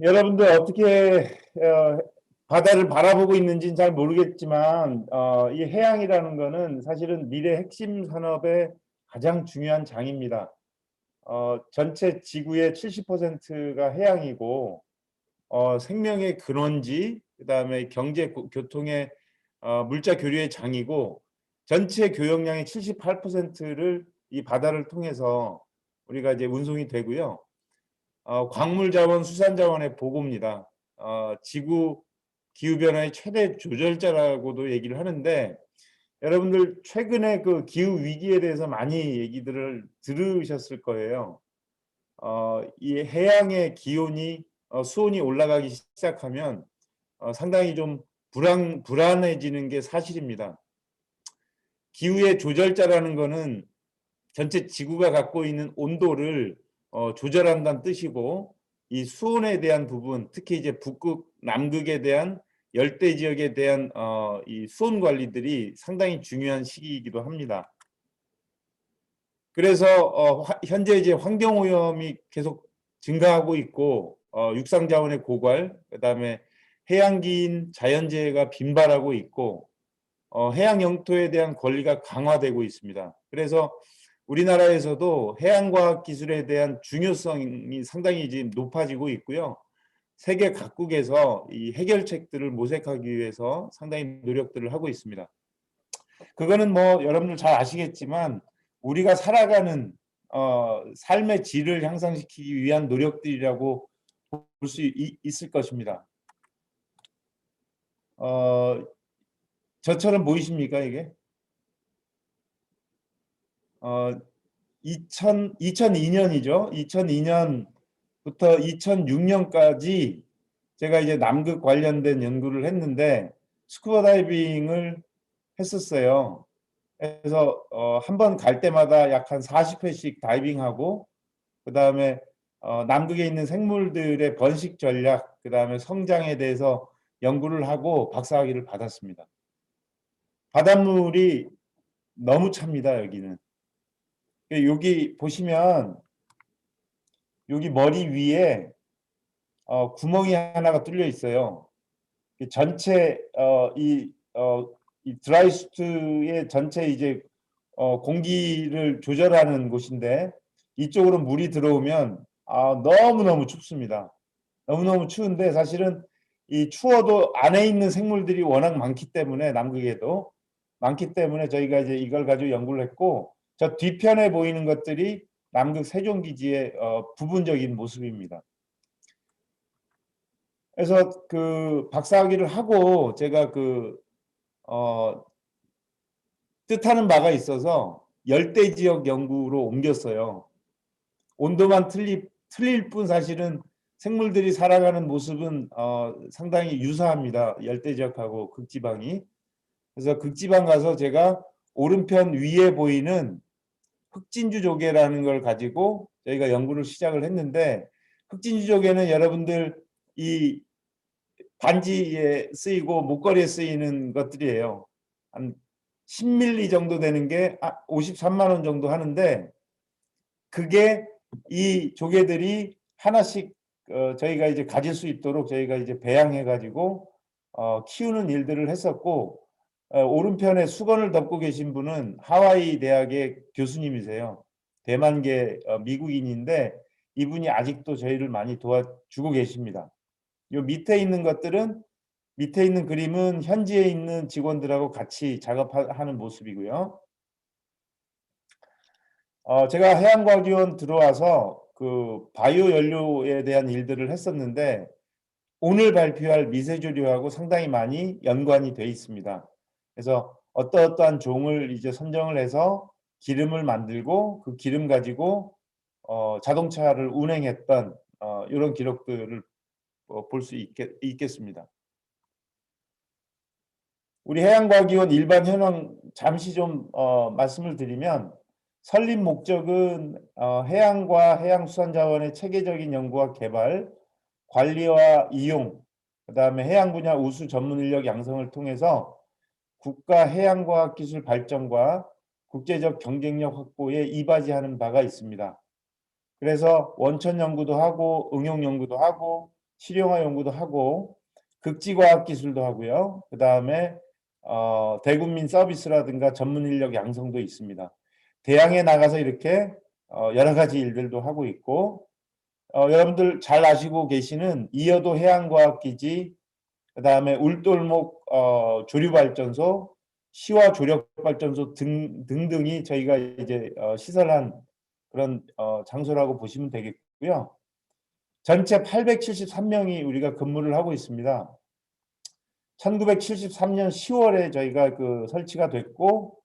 여러분들 어떻게 어, 바다를 바라보고 있는지는 잘 모르겠지만 어, 이 해양이라는 거는 사실은 미래 핵심 산업의 가장 중요한 장입니다. 어, 전체 지구의 70%가 해양이고 어, 생명의 근원지, 그 다음에 경제 고- 교통의 어, 물자 교류의 장이고 전체 교역량의 78%를 이 바다를 통해서 우리가 이제 운송이 되고요. 어, 광물 자원, 수산 자원의 보고입니다. 어, 지구 기후 변화의 최대 조절자라고도 얘기를 하는데 여러분들 최근에 그 기후 위기에 대해서 많이 얘기들을 들으셨을 거예요. 어, 이 해양의 기온이 어, 수온이 올라가기 시작하면 어, 상당히 좀 불안 불안해지는 게 사실입니다. 기후의 조절자라는 거는 전체 지구가 갖고 있는 온도를 어, 조절한다는 뜻이고 이 수온에 대한 부분, 특히 이제 북극, 남극에 대한 열대 지역에 대한 어, 이 수온 관리들이 상당히 중요한 시기이기도 합니다. 그래서 어, 화- 현재 이제 환경 오염이 계속 증가하고 있고 어, 육상 자원의 고갈, 그다음에 해양기인 자연재해가 빈발하고 있고 어, 해양 영토에 대한 권리가 강화되고 있습니다. 그래서 우리나라에서도 해양과학 기술에 대한 중요성이 상당히 지금 높아지고 있고요. 세계 각국에서 이 해결책들을 모색하기 위해서 상당히 노력들을 하고 있습니다. 그거는 뭐 여러분들 잘 아시겠지만 우리가 살아가는 어, 삶의 질을 향상시키기 위한 노력들이라고 볼 수 있을 것입니다. 어, 저처럼 보이십니까 이게? 어, 2000, 2002년이죠. 2002년부터 2006년까지 제가 이제 남극 관련된 연구를 했는데 스쿠버 다이빙을 했었어요. 그래서 어, 한 번 갈 때마다 약 한 40회씩 다이빙하고 그 다음에 어, 남극에 있는 생물들의 번식 전략, 그 다음에 성장에 대해서 연구를 하고 박사학위를 받았습니다. 바닷물이 너무 찹니다, 여기는. 여기 보시면 여기 머리 위에 어, 구멍이 하나가 뚫려 있어요. 그 전체 어, 이, 어, 이 드라이수트의 전체 이제 어, 공기를 조절하는 곳인데 이쪽으로 물이 들어오면 아, 너무너무 춥습니다. 너무너무 추운데 사실은 이 추워도 안에 있는 생물들이 워낙 많기 때문에 남극에도 많기 때문에 저희가 이제 이걸 가지고 연구를 했고 저 뒤편에 보이는 것들이 남극 세종기지의 어, 부분적인 모습입니다. 그래서 그 박사학위를 하고 제가 그 어, 뜻하는 바가 있어서 열대 지역 연구로 옮겼어요. 온도만 틀리, 틀릴 뿐 사실은 생물들이 살아가는 모습은 어, 상당히 유사합니다. 열대 지역하고 극지방이. 그래서 극지방 가서 제가 오른편 위에 보이는 흑진주 조개라는 걸 가지고 저희가 연구를 시작을 했는데 흑진주 조개는 여러분들 이 반지에 쓰이고 목걸이에 쓰이는 것들이에요. 한 10밀리 정도 되는 게 53만 원 정도 하는데 그게 이 조개들이 하나씩 어, 저희가 이제 가질 수 있도록 저희가 이제 배양해 가지고 어, 키우는 일들을 했었고 어, 오른편에 수건을 덮고 계신 분은 하와이 대학의 교수님이세요. 대만계 어, 미국인인데 이분이 아직도 저희를 많이 도와주고 계십니다. 요 밑에 있는 것들은 밑에 있는 그림은 현지에 있는 직원들하고 같이 작업하는 모습이고요. 어, 제가 해양과학위원 들어와서 그 바이오 연료에 대한 일들을 했었는데 오늘 발표할 미세조류하고 상당히 많이 연관이 돼 있습니다. 그래서 어떠어떠한 종을 이제 선정을 해서 기름을 만들고 그 기름 가지고 어, 자동차를 운행했던 어, 이런 기록들을 어, 볼수 있겠습니다. 우리 해양과학위원 일반 현황 잠시 좀 어, 말씀을 드리면 설립 목적은 어, 해양과 해양수산자원의 체계적인 연구와 개발, 관리와 이용, 그 다음에 해양 분야 우수 전문 인력 양성을 통해서 국가 해양과학 기술 발전과 국제적 경쟁력 확보에 이바지하는 바가 있습니다. 그래서 원천 연구도 하고 응용 연구도 하고 실용화 연구도 하고 극지과학 기술도 하고요. 그 다음에 어, 대국민 서비스라든가 전문 인력 양성도 있습니다. 대항에 나가서 이렇게 어, 여러 가지 일들도 하고 있고 어, 여러분들 잘 아시고 계시는 이여도 해양과학기지 그 다음에 울돌목 어, 조류발전소 시와 조력발전소 등, 등등이 저희가 이제 어, 시설한 그런 어, 장소라고 보시면 되겠고요. 전체 873명이 우리가 근무를 하고 있습니다. 1973년 10월에 저희가 그 설치가 됐고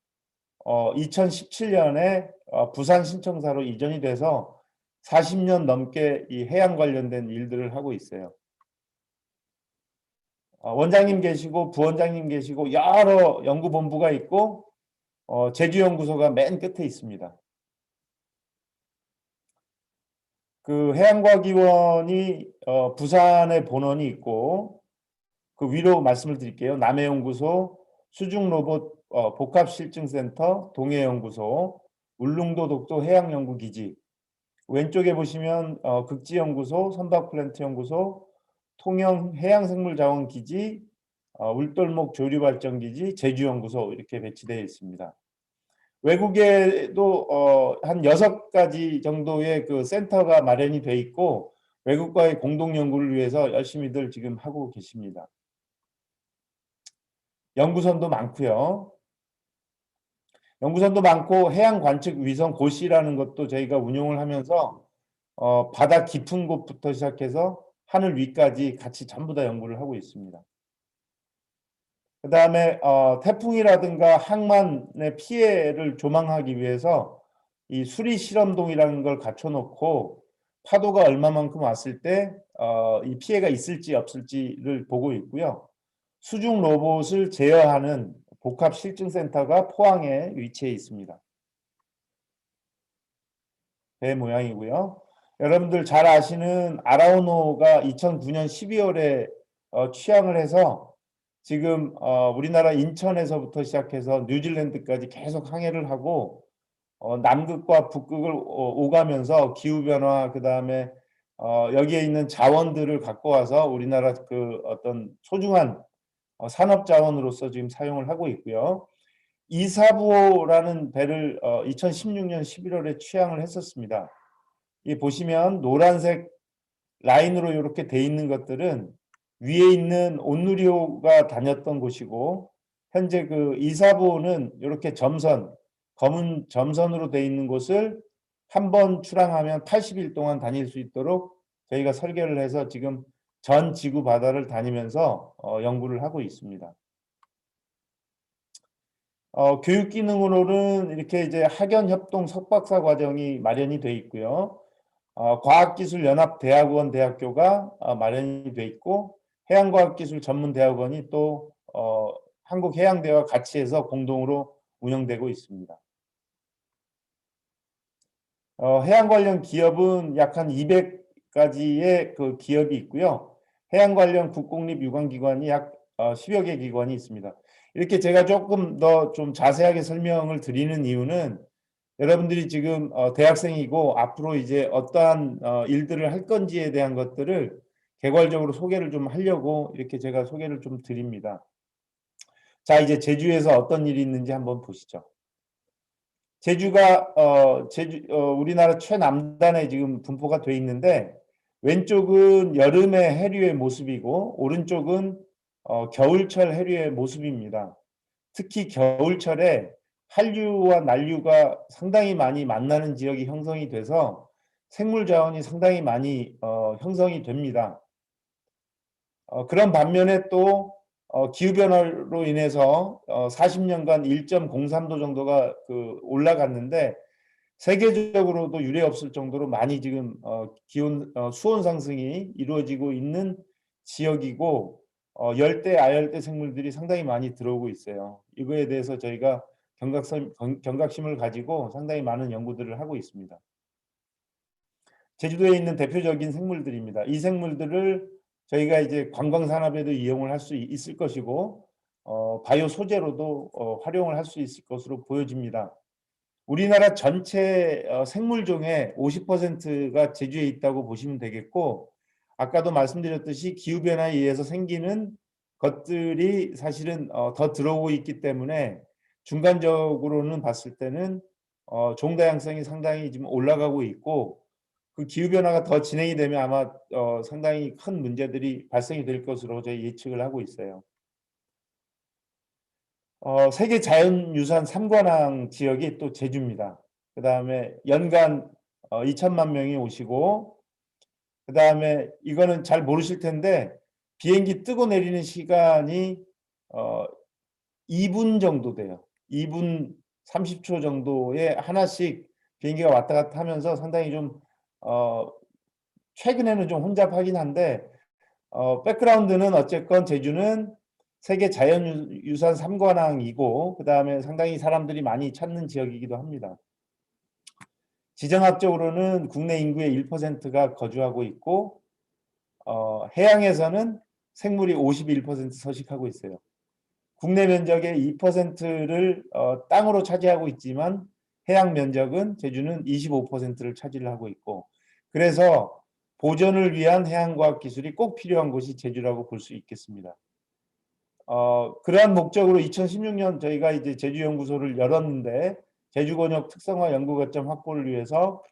어, 2017년에 어, 부산 신청사로 이전이 돼서 40년 넘게 이 해양 관련된 일들을 하고 있어요. 어, 원장님 계시고 부원장님 계시고 여러 연구본부가 있고 어, 제주연구소가 맨 끝에 있습니다. 그 해양과학위원이 어, 부산에 본원이 있고 그 위로 말씀을 드릴게요. 남해연구소, 수중로봇 어, 복합실증센터, 동해연구소, 울릉도 독도 해양연구기지 왼쪽에 보시면 어, 극지연구소, 선박플랜트연구소, 통영 해양생물자원기지, 어, 울돌목 조류발전기지, 제주연구소 이렇게 배치되어 있습니다. 외국에도 어, 한 여섯 가지 정도의 그 센터가 마련이 돼 있고 외국과의 공동 연구를 위해서 열심히들 지금 하고 계십니다. 연구선도 많고요. 연구선도 많고 해양 관측 위성 고시라는 것도 저희가 운용을 하면서 어, 바다 깊은 곳부터 시작해서 하늘 위까지 같이 전부 다 연구를 하고 있습니다. 그 다음에 어, 태풍이라든가 항만의 피해를 조망하기 위해서 이 수리 실험동이라는 걸 갖춰놓고 파도가 얼마만큼 왔을 때 어, 이 피해가 있을지 없을지를 보고 있고요. 수중 로봇을 제어하는 복합 실증센터가 포항에 위치해 있습니다. 배 모양이고요. 여러분들 잘 아시는 아라우노가 2009년 12월에 어, 취항을 해서 지금 어, 우리나라 인천에서부터 시작해서 뉴질랜드까지 계속 항해를 하고 어, 남극과 북극을 어, 오가면서 기후 변화 그 다음에 어, 여기에 있는 자원들을 갖고 와서 우리나라 그 어떤 소중한 어, 산업 자원으로서 지금 사용을 하고 있고요. 이사부호라는 배를 어, 2016년 11월에 취항을 했었습니다. 이 보시면 노란색 라인으로 이렇게 돼 있는 것들은 위에 있는 온누리호가 다녔던 곳이고 현재 그 이사부호는 이렇게 점선 검은 점선으로 돼 있는 곳을 한 번 출항하면 80일 동안 다닐 수 있도록 저희가 설계를 해서 지금 전 지구 바다를 다니면서 어, 연구를 하고 있습니다. 어, 교육 기능으로는 이렇게 이제 학연 협동 석박사 과정이 마련이 돼 있고요. 어, 과학기술연합대학원 대학교가 어, 마련이 돼 있고 해양과학기술 전문대학원이 또 어, 한국해양대와 같이 해서 공동으로 운영되고 있습니다. 어, 해양 관련 기업은 약 한 200가지의 그 기업이 있고요. 해양 관련 국공립 유관기관이 약 10여 어, 개 기관이 있습니다. 이렇게 제가 조금 더 좀 자세하게 설명을 드리는 이유는 여러분들이 지금 어, 대학생이고 앞으로 이제 어떠한 어, 일들을 할 건지에 대한 것들을 개괄적으로 소개를 좀 하려고 이렇게 제가 소개를 좀 드립니다. 자 이제 제주에서 어떤 일이 있는지 한번 보시죠. 제주가 어, 제주 어, 우리나라 최남단에 지금 분포가 돼 있는데 왼쪽은 여름의 해류의 모습이고 오른쪽은 어, 겨울철 해류의 모습입니다. 특히 겨울철에 한류와 난류가 상당히 많이 만나는 지역이 형성이 돼서 생물 자원이 상당히 많이 어, 형성이 됩니다. 어, 그런 반면에 또 어, 기후변화로 인해서 어, 40년간 1.03도 정도가 그 올라갔는데 세계적으로도 유례 없을 정도로 많이 지금 어, 기온 어, 수온 상승이 이루어지고 있는 지역이고 어, 열대 아열대 생물들이 상당히 많이 들어오고 있어요. 이거에 대해서 저희가 경각심, 경각심을 가지고 상당히 많은 연구들을 하고 있습니다. 제주도에 있는 대표적인 생물들입니다. 이 생물들을 저희가 이제 관광 산업에도 이용을 할 수 있을 것이고 어, 바이오 소재로도 어, 활용을 할 수 있을 것으로 보여집니다. 우리나라 전체 어, 생물종의 50%가 제주에 있다고 보시면 되겠고 아까도 말씀드렸듯이 기후 변화에 의해서 생기는 것들이 사실은 어, 더 들어오고 있기 때문에 중간적으로는 봤을 때는 어, 종다양성이 상당히 지금 올라가고 있고 그 기후 변화가 더 진행이 되면 아마 어, 상당히 큰 문제들이 발생이 될 것으로 저희 예측을 하고 있어요. 어, 세계 자연유산 3관왕 지역이 또 제주입니다. 그 다음에 연간 어, 2천만 명이 오시고 그 다음에 이거는 잘 모르실 텐데 비행기 뜨고 내리는 시간이 어, 2분 정도 돼요. 2분 30초 정도에 하나씩 비행기가 왔다 갔다 하면서 상당히 좀 어, 최근에는 좀 혼잡하긴 한데 어, 백그라운드는 어쨌건 제주는 세계 자연유산 3관왕이고 그 다음에 상당히 사람들이 많이 찾는 지역이기도 합니다. 지정학적으로는 국내 인구의 1%가 거주하고 있고 어, 해양에서는 생물이 51% 서식하고 있어요. 국내 면적의 2%를 어, 땅으로 차지하고 있지만 해양 면적은 제주는 25%를 차지를 하고 있고 그래서 보존을 위한 해양과학 기술이 꼭 필요한 곳이 제주라고 볼 수 있겠습니다. 어, 그러한 목적으로 2016년 저희가 이제 제주연구소를 열었는데 제주권역 특성화 연구 거점 확보를 위해서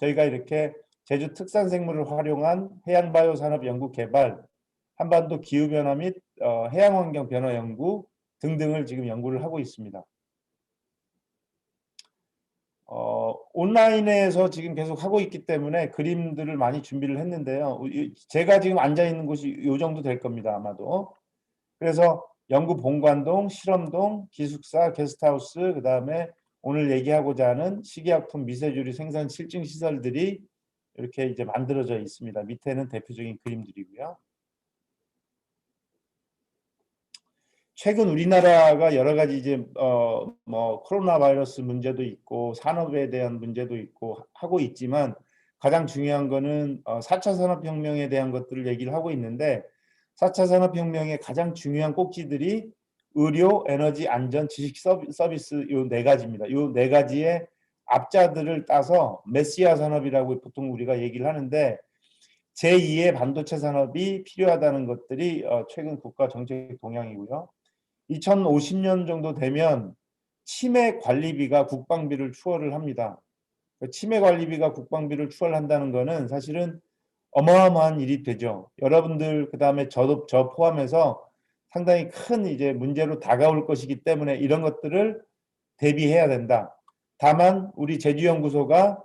저희가 이렇게 제주 특산 생물을 활용한 해양 바이오 산업 연구 개발, 한반도 기후 변화 및 어, 해양 환경 변화 연구 등등을 지금 연구를 하고 있습니다. 어, 온라인에서 지금 계속 하고 있기 때문에 그림들을 많이 준비를 했는데요. 제가 지금 앉아 있는 곳이 이 정도 될 겁니다. 아마도. 그래서 연구 본관동, 실험동, 기숙사, 게스트하우스, 그 다음에 오늘 얘기하고자 하는 식이약품 미세조리 생산 실증 시설들이 이렇게 이제 만들어져 있습니다. 밑에는 대표적인 그림들이고요. 최근 우리나라가 여러 가지 이제 어 뭐 코로나 바이러스 문제도 있고 산업에 대한 문제도 있고 하고 있지만 가장 중요한 거는 어 4차 산업혁명에 대한 것들을 얘기를 하고 있는데 4차 산업혁명의 가장 중요한 꼭지들이 의료, 에너지, 안전, 지식 서비스 요 네 가지입니다. 요 네 가지의 앞자들을 따서 메시아 산업이라고 보통 우리가 얘기를 하는데 제2의 반도체 산업이 필요하다는 것들이 어 최근 국가 정책 동향이고요. 2050년 정도 되면 치매 관리비가 국방비를 추월을 합니다. 그 치매 관리비가 국방비를 추월한다는 것은 사실은 어마어마한 일이 되죠. 여러분들 그 다음에 저도 저 포함해서 상당히 큰 이제 문제로 다가올 것이기 때문에 이런 것들을 대비해야 된다. 다만 우리 제주연구소가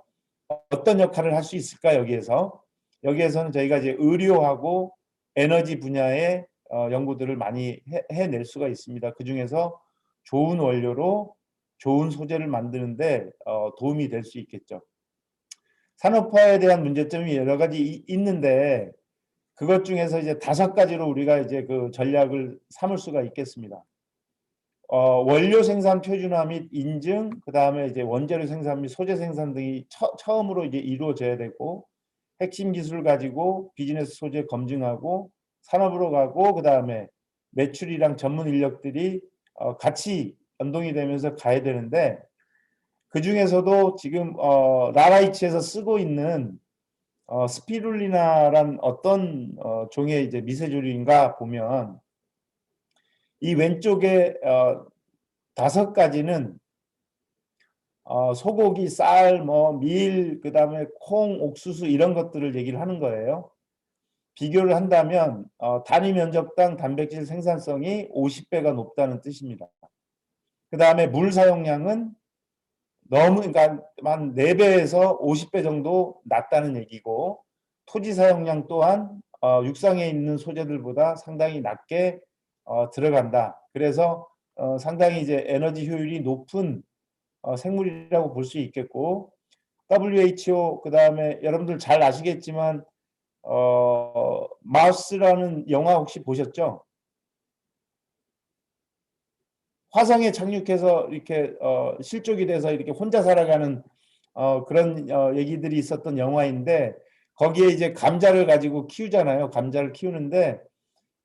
어떤 역할을 할 수 있을까 여기에서 여기에서는 저희가 이제 의료하고 에너지 분야의 어, 연구들을 많이 해, 낼 수가 있습니다. 그 중에서 좋은 원료로 좋은 소재를 만드는데 어, 도움이 될 수 있겠죠. 산업화에 대한 문제점이 여러 가지 이, 있는데 그것 중에서 이제 다섯 가지로 우리가 이제 그 전략을 삼을 수가 있겠습니다. 어, 원료 생산 표준화 및 인증, 그 다음에 이제 원재료 생산 및 소재 생산 등이 처, 처음으로 이제 이루어져야 되고 핵심 기술을 가지고 비즈니스 소재 검증하고 산업으로 가고 그 다음에 매출이랑 전문 인력들이 어, 같이 연동이 되면서 가야 되는데 그 중에서도 지금 어, 라라이치에서 쓰고 있는 어, 스피룰리나란 어떤 어, 종의 이제 미세조류인가 보면 이 왼쪽에 어, 다섯 가지는 어, 소고기, 쌀, 뭐 밀, 그 다음에 콩, 옥수수 이런 것들을 얘기를 하는 거예요. 비교를 한다면 어, 단위 면적당 단백질 생산성이 50배가 높다는 뜻입니다. 그 다음에 물 사용량은 너무 그러니까 한 4배에서 50배 정도 낮다는 얘기고 토지 사용량 또한 어, 육상에 있는 소재들보다 상당히 낮게 어, 들어간다. 그래서 어, 상당히 이제 에너지 효율이 높은 어, 생물이라고 볼 수 있겠고 WHO 그 다음에 여러분들 잘 아시겠지만 어, 마우스라는 영화 혹시 보셨죠? 화성에 착륙해서 이렇게 어, 실족이 돼서 이렇게 혼자 살아가는 어, 그런 어, 얘기들이 있었던 영화인데 거기에 이제 감자를 가지고 키우잖아요. 감자를 키우는데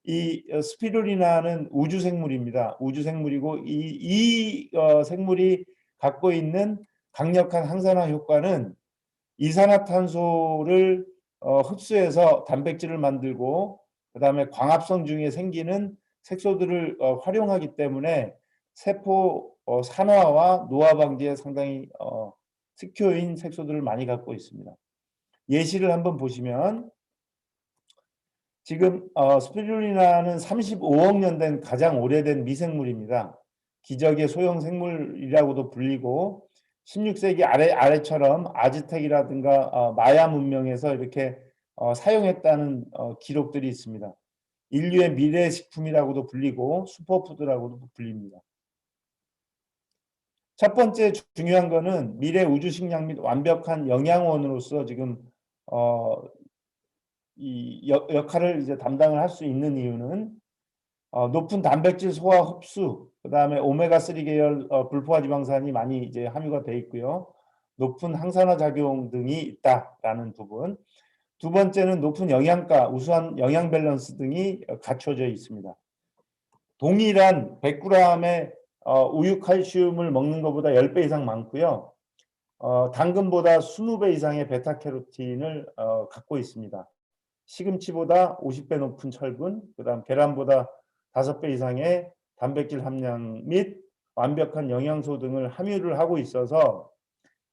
이 어, 스피루리나는 우주 생물입니다. 우주 생물이고 이, 이 어, 생물이 갖고 있는 강력한 항산화 효과는 이산화탄소를 어, 흡수해서 단백질을 만들고 그 다음에 광합성 중에 생기는 색소들을 어, 활용하기 때문에 세포 어, 산화와 노화 방지에 상당히 어, 특효인 색소들을 많이 갖고 있습니다. 예시를 한번 보시면 지금 어, 스피루리나는 35억 년 된 가장 오래된 미생물입니다. 기적의 소형 생물이라고도 불리고 16세기 아래 아래처럼 아즈텍이라든가 어, 마야 문명에서 이렇게 어, 사용했다는 어, 기록들이 있습니다. 인류의 미래 식품이라고도 불리고 슈퍼푸드라고도 불립니다. 첫 번째 주- 중요한 거는 미래 우주 식량 및 완벽한 영양원으로서 지금 어, 이 역, 역할을 이제 담당을 할 수 있는 이유는 어, 높은 단백질 소화 흡수, 그 다음에 오메가3 계열 어, 불포화 지방산이 많이 이제 함유가 돼 있고요. 높은 항산화 작용 등이 있다라는 부분. 두 번째는 높은 영양가, 우수한 영양 밸런스 등이 어, 갖춰져 있습니다. 동일한 100g의 어, 우유 칼슘을 먹는 것보다 10배 이상 많고요. 어, 당근보다 20배 이상의 베타캐로틴을 어, 갖고 있습니다. 시금치보다 50배 높은 철분, 그 다음 계란보다 5배 이상의 단백질 함량 및 완벽한 영양소 등을 함유를 하고 있어서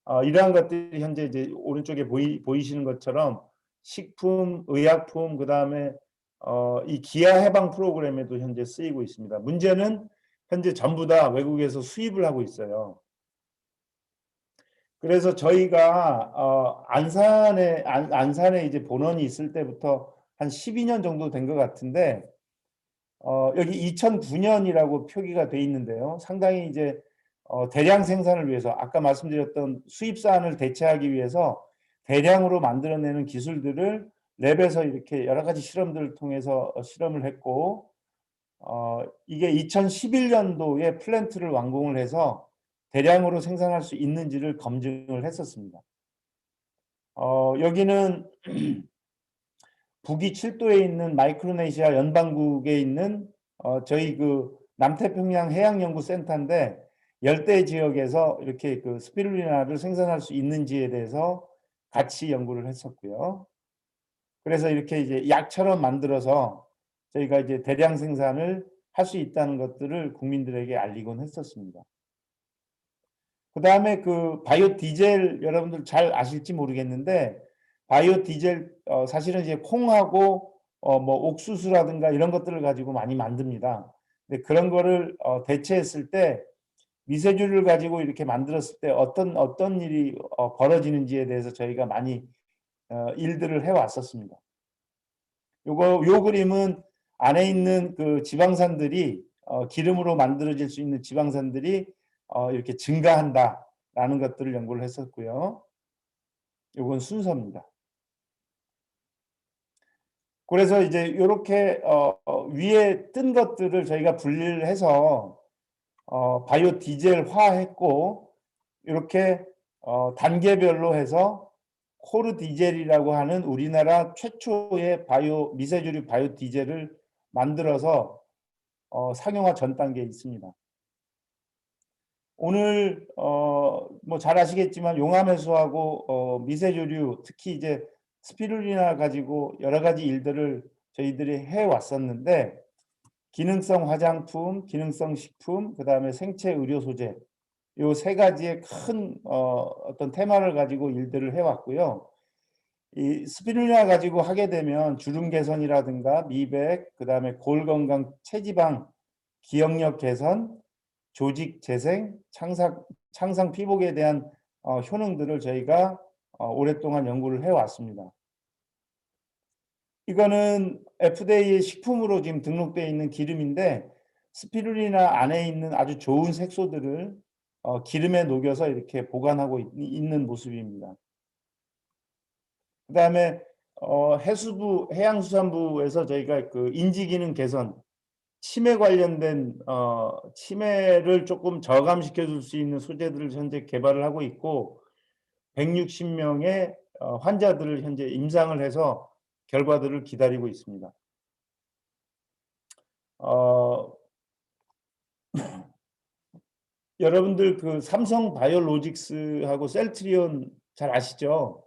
어, 이러한 것들이 현재 이제 오른쪽에 보이, 보이시는 것처럼 식품, 의약품, 그 다음에 어, 이 기아 해방 프로그램에도 현재 쓰이고 있습니다. 문제는 현재 전부 다 외국에서 수입을 하고 있어요. 그래서 저희가 어, 안산에 안, 안산에 이제 본원이 있을 때부터 한 12년 정도 된 것 같은데 어, 여기 2009년이라고 표기가 돼 있는데요. 상당히 이제 어, 대량 생산을 위해서 아까 말씀드렸던 수입 사안을 대체하기 위해서 대량으로 만들어내는 기술들을 랩에서 이렇게 여러 가지 실험들을 통해서 어, 실험을 했고 어, 이게 2011년도에 플랜트를 완공을 해서 대량으로 생산할 수 있는지를 검증을 했었습니다. 어, 여기는 북위 7도에 있는 마이크로네시아 연방국에 있는 어, 저희 그 남태평양 해양연구센터인데 열대 지역에서 이렇게 그 스피루리나를 생산할 수 있는지에 대해서 같이 연구를 했었고요. 그래서 이렇게 이제 약처럼 만들어서 저희가 이제 대량 생산을 할 수 있다는 것들을 국민들에게 알리곤 했었습니다. 그 다음에 그 바이오 디젤 여러분들 잘 아실지 모르겠는데 바이오 디젤 어, 사실은 이제 콩하고 어, 뭐 옥수수라든가 이런 것들을 가지고 많이 만듭니다. 근데 그런 거를 어, 대체했을 때 미세주를 가지고 이렇게 만들었을 때 어떤 어떤 일이 어, 벌어지는지에 대해서 저희가 많이 어, 일들을 해 왔었습니다. 요거 요 그림은 안에 있는 그 지방산들이 어, 기름으로 만들어질 수 있는 지방산들이 어, 이렇게 증가한다라는 것들을 연구를 했었고요. 요건 순서입니다. 그래서 이제 이렇게 어, 어, 위에 뜬 것들을 저희가 분리를 해서 어, 바이오 디젤화했고 이렇게 어, 단계별로 해서 코르 디젤이라고 하는 우리나라 최초의 바이오 미세주류 바이오 디젤을 만들어서 어, 상용화 전 단계에 있습니다. 오늘 어, 뭐 잘 아시겠지만 용암 해수하고 어, 미세조류 특히 이제 스피루리나 가지고 여러 가지 일들을 저희들이 해 왔었는데 기능성 화장품, 기능성 식품, 그 다음에 생체 의료 소재 요 세 가지의 큰 어, 어떤 테마를 가지고 일들을 해 왔고요. 이 스피루리나 가지고 하게 되면 주름 개선이라든가 미백, 그 다음에 골 건강, 체지방, 기억력 개선, 조직 재생, 창상, 창상 피복에 대한 어, 효능들을 저희가 어, 오랫동안 연구를 해왔습니다. 이거는 FDA의 식품으로 지금 등록되어 있는 기름인데 스피루리나 안에 있는 아주 좋은 색소들을 어, 기름에 녹여서 이렇게 보관하고 있, 있는 모습입니다. 그 다음에 어, 해수부, 해양수산부에서 저희가 그 인지기능 개선, 치매 관련된 어, 치매를 조금 저감시켜 줄 수 있는 소재들을 현재 개발을 하고 있고 160명의 어, 환자들을 현재 임상을 해서 결과들을 기다리고 있습니다. 어, 여러분들 그 삼성 바이오로직스하고 셀트리온 잘 아시죠?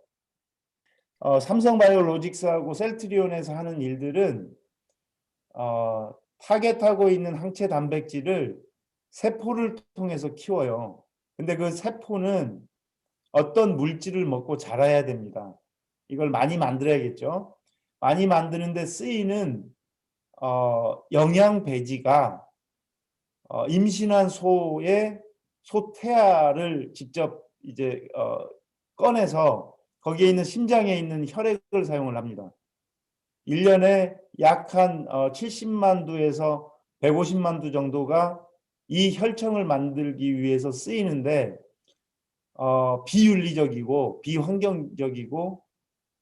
어, 삼성 바이오로직스하고 셀트리온에서 하는 일들은 어, 타겟하고 있는 항체 단백질을 세포를 통해서 키워요. 근데 그 세포는 어떤 물질을 먹고 자라야 됩니다. 이걸 많이 만들어야겠죠. 많이 만드는 데 쓰이는 어, 영양 배지가 어, 임신한 소의 소태아를 직접 이제 어, 꺼내서 거기에 있는 심장에 있는 혈액을 사용을 합니다. 1년에 약 한 70만 두에서 150만 두 정도가 이 혈청을 만들기 위해서 쓰이는데 어, 비윤리적이고 비환경적이고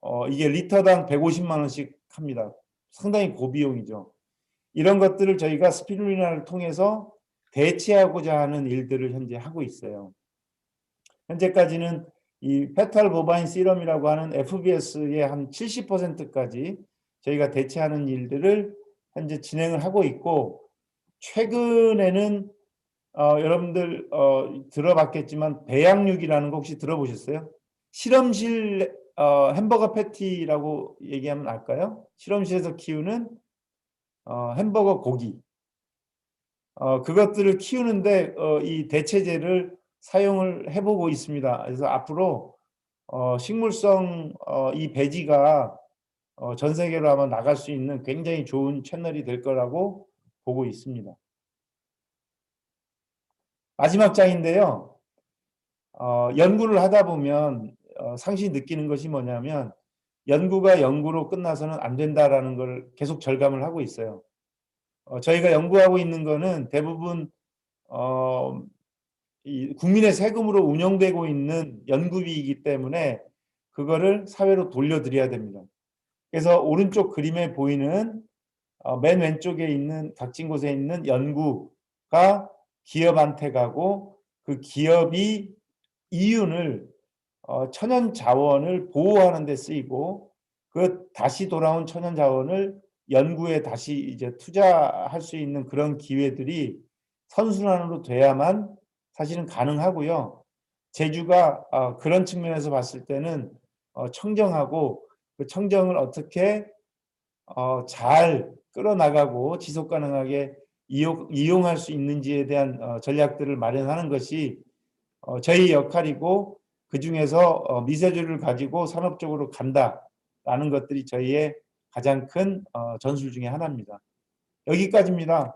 어, 이게 리터당 150만 원씩 합니다. 상당히 고비용이죠. 이런 것들을 저희가 스피루리나를 통해서 대체하고자 하는 일들을 현재 하고 있어요. 현재까지는 이 페탈 보바인 시럼이라고 하는 FBS의 한 70%까지 저희가 대체하는 일들을 현재 진행을 하고 있고 최근에는 어, 여러분들 어, 들어봤겠지만 배양육이라는 거 혹시 들어보셨어요? 실험실 어, 햄버거 패티라고 얘기하면 알까요? 실험실에서 키우는 어, 햄버거 고기 어, 그것들을 키우는데 어, 이 대체제를 사용을 해보고 있습니다. 그래서 앞으로 어, 식물성 어, 이 배지가 어, 전 세계로 아마 나갈 수 있는 굉장히 좋은 채널이 될 거라고 보고 있습니다. 마지막 장인데요. 어, 연구를 하다 보면 어, 상시 느끼는 것이 뭐냐면 연구가 연구로 끝나서는 안 된다라는 걸 계속 절감을 하고 있어요. 어, 저희가 연구하고 있는 거는 대부분 어, 이 국민의 세금으로 운영되고 있는 연구비이기 때문에 그거를 사회로 돌려드려야 됩니다. 그래서 오른쪽 그림에 보이는 어, 맨 왼쪽에 있는 각진 곳에 있는 연구가 기업한테 가고 그 기업이 이윤을 어, 천연 자원을 보호하는 데 쓰이고 그 다시 돌아온 천연 자원을 연구에 다시 이제 투자할 수 있는 그런 기회들이 선순환으로 돼야만 사실은 가능하고요. 제주가 어, 그런 측면에서 봤을 때는 어, 청정하고 그 청정을 어떻게 어, 잘 끌어나가고 지속 가능하게 이용, 이용할 수 있는지에 대한 어, 전략들을 마련하는 것이 어, 저희 역할이고 그 중에서 어, 미세주를 가지고 산업적으로 간다라는 것들이 저희의 가장 큰 어, 전술 중의 하나입니다. 여기까지입니다.